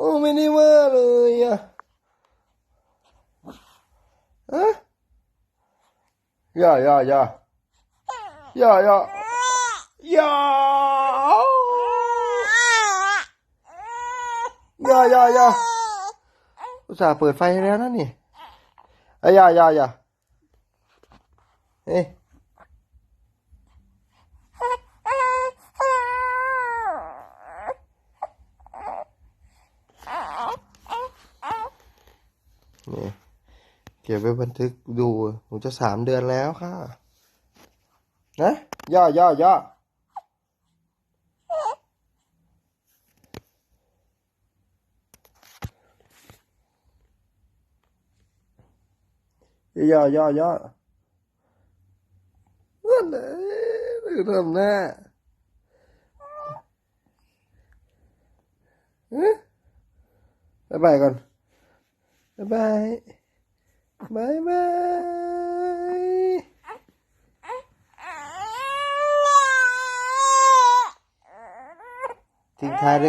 โอ้ไม่ได้ว่าเลยอะฮะอย่าอย่าอย่าอย่าอย่าอย่าอย่าอย่าอย่าอุตส่าห์เปิดไฟให้แล้วนะนี่อะอย่าอย่าอย่าเฮ้ นี่เก็บไว้บันทึกดูหนูจะสามเดือนแล้วค่ะ นะย่าย่าย่าย่าย่าย่านั่นแหละทำหน้าเอ๊ะบ๊ายบายก่อน 拜拜，拜拜。听他的。